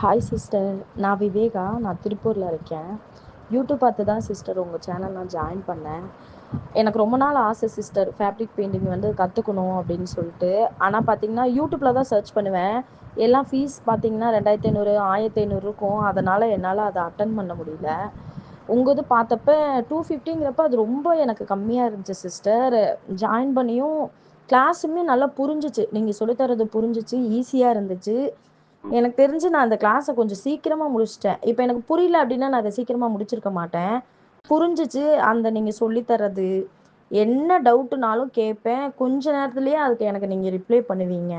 Hi sister நான் விவேகா. நான் திருப்பூரில் இருக்கேன். யூடியூப் பார்த்து தான் சிஸ்டர் உங்கள் சேனல் நான் ஜாயின் பண்ணேன். எனக்கு ரொம்ப நாள் ஆசை சிஸ்டர் ஃபேப்ரிக் பெயிண்டிங் வந்து கற்றுக்கணும் அப்படின்னு சொல்லிட்டு. ஆனால் பார்த்தீங்கன்னா யூடியூப்பில் தான் சர்ச் பண்ணுவேன். எல்லாம் ஃபீஸ் பார்த்தீங்கன்னா ரெண்டாயிரத்தி ஐநூறு ஆயிரத்தி ஐநூறு இருக்கும் அதனால் என்னால் அதை அட்டன் பண்ண முடியல. உங்கள் இது பார்த்தப்ப டூ ஃபிஃப்டிங்கிறப்ப அது ரொம்ப எனக்கு கம்மியாக இருந்துச்சு சிஸ்டர் ஜாயின் பண்ணியும் கிளாஸுமே நல்லா புரிஞ்சிச்சு. நீங்கள் சொல்லித்தரது புரிஞ்சிச்சு ஈஸியாக இருந்துச்சு. எனக்கு தெரிஞ்சு நான் அந்த கிளாஸை கொஞ்சம் சீக்கிரமா முடிச்சிட்டேன். இப்போ எனக்கு புரியல அப்படின்னா நான் அதை சீக்கிரமா முடிச்சிருக்க மாட்டேன். புரிஞ்சிச்சு அந்த நீங்கள் சொல்லித்தரது என்ன டவுட்டுனாலும் கேட்பேன். கொஞ்ச நேரத்துலயே அதுக்கு எனக்கு நீங்க ரிப்ளை பண்ணுவீங்க.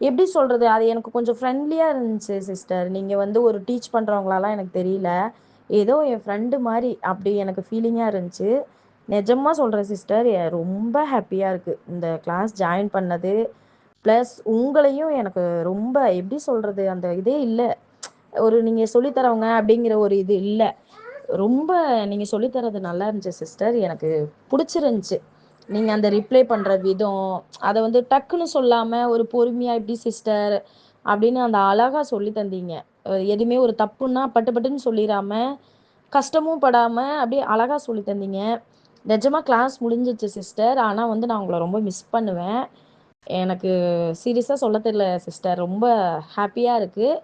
எப்படி சொல்றது? அது எனக்கு கொஞ்சம் ஃப்ரெண்ட்லியா இருந்துச்சு சிஸ்டர் நீங்கள் வந்து ஒரு டீச் பண்றவங்களாலாம் எனக்கு தெரியல. ஏதோ என் ஃப்ரெண்டு மாதிரி அப்படி எனக்கு ஃபீலிங்காக இருந்துச்சு. நிஜமா சொல்கிறேன் சிஸ்டர் ரொம்ப ஹாப்பியாக இருக்குது இந்த கிளாஸ் ஜாயின் பண்ணது. ப்ளஸ் உங்களையும் எனக்கு ரொம்ப எப்படி சொல்கிறது அந்த இதே இல்லை. ஒரு நீங்கள் சொல்லித்தரவங்க அப்படிங்கிற ஒரு இது இல்லை. ரொம்ப நீங்கள் சொல்லித்தரது நல்லா இருந்துச்சு சிஸ்டர் எனக்கு பிடிச்சிருந்துச்சி. நீங்கள் அந்த ரிப்ளை பண்ணுற விதம் அதை வந்து டக்குன்னு சொல்லாமல் ஒரு பொறுமையாக எப்படி சிஸ்டர் அப்படின்னு அந்த அழகாக சொல்லி தந்தீங்க. எதுவுமே ஒரு தப்புன்னா பட்டு பட்டுன்னு சொல்லிடாம கஷ்டமும் படாமல் அப்படியே அழகாக சொல்லி தந்தீங்க. நிஜமாக கிளாஸ் முடிஞ்சிச்சு சிஸ்டர் ஆனால் வந்து நான் உங்களை ரொம்ப மிஸ் பண்ணுவேன். எனக்கு சீரியஸாக சொல்ல தெரியல சிஸ்டர் ரொம்ப ஹாப்பியாக இருக்குது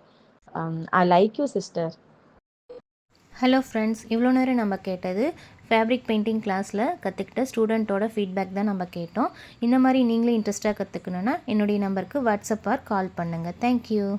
I like you sister hello friends இவ்வளோ நேரம் நம்ம கேட்டது ஃபேப்ரிக் பெயிண்டிங் கிளாஸில் கற்றுக்கிட்ட ஸ்டூடெண்ட்டோட ஃபீட்பேக் தான் நம்ம கேட்டோம். இந்த மாதிரி நீங்களும் இன்ட்ரெஸ்ட்டாக கற்றுக்கணுன்னா என்னுடைய நம்பருக்கு வாட்ஸ்அப் ஆர் கால் பண்ணுங்கள் தேங்க்யூ